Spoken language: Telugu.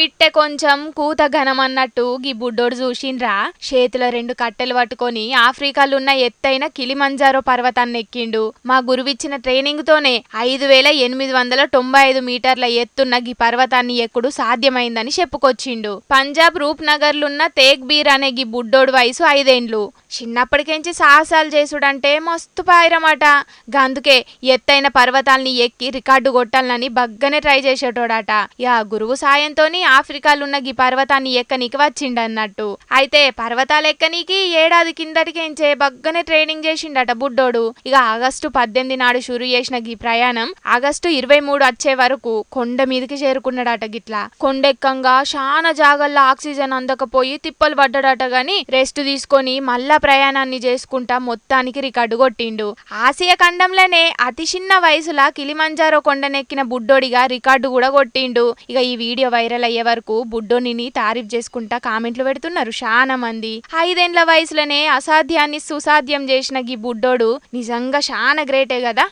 పిట్టె కొంచెం కూత ఘనమన్నట్టు గీ బుడ్డోడు చూసిండ్రా. చేతిలో రెండు కట్టెలు పట్టుకొని ఆఫ్రికాలో ఉన్న ఎత్తైన కిలిమంజారో పర్వతాన్ని ఎక్కిండు. మా గురువిచ్చిన ట్రైనింగ్ తోనే ఐదు వేల ఎనిమిది వందల తొంభై ఐదు మీటర్ల ఎత్తున్న గీ పర్వతాన్ని ఎక్కుడు సాధ్యమైందని చెప్పుకొచ్చిండు. పంజాబ్ రూప్ నగర్లున్న తేగ్ బీర్ అనే గీ బుడ్డోడు వయసు ఐదేండ్లు. చిన్నప్పటికెంచి సాహసాలు చేసుడంటే మస్తు పాయరమాట. గందుకే ఎత్తైన పర్వతాల్ని ఎక్కి రికార్డు కొట్టాలని బగ్గనే ట్రై చేసేటోడట. యా గురువు సాయంతోని ఆఫ్రికాలో ఉన్న గీ పర్వతాన్ని ఎక్కనీకి వచ్చిండన్నట్టు. అయితే పర్వతాలు ఎక్కనీకి ఏడాది కిందటికేంచే బగ్గనే ట్రైనింగ్ చేసిండట బుడ్డోడు. ఇక ఆగస్టు పద్దెనిమిది నాడు షురు చేసిన గీ ప్రయాణం ఆగస్టు ఇరవై మూడు వచ్చే వరకు కొండ మీదకి చేరుకున్నాడట గిట్లా. కొండెక్కంగా చాలా జాగల్లో ఆక్సిజన్ అందకపోయి తిప్పలు పడ్డాడట గాని రెస్ట్ తీసుకొని మళ్ళా ప్రయాణాన్ని చేసుకుంటా మొత్తానికి రికార్డు కొట్టిండు. ఆసియా ఖండంలోనే అతి చిన్న వయసులా కిలిమంజారో కొండనెక్కిన బుడ్డోడిగా రికార్డు కూడా కొట్టిండు. ఇక ఈ వీడియో వైరల్ అయ్యే వరకు బుడ్డోనిని తారీఫ్ చేసుకుంటా కామెంట్లు పెడుతున్నారు. చాలా మంది. ఐదేండ్ల వయసులోనే అసాధ్యాన్ని సుసాధ్యం చేసిన గీ బుడ్డోడు నిజంగా చాలా గ్రేటే కదా?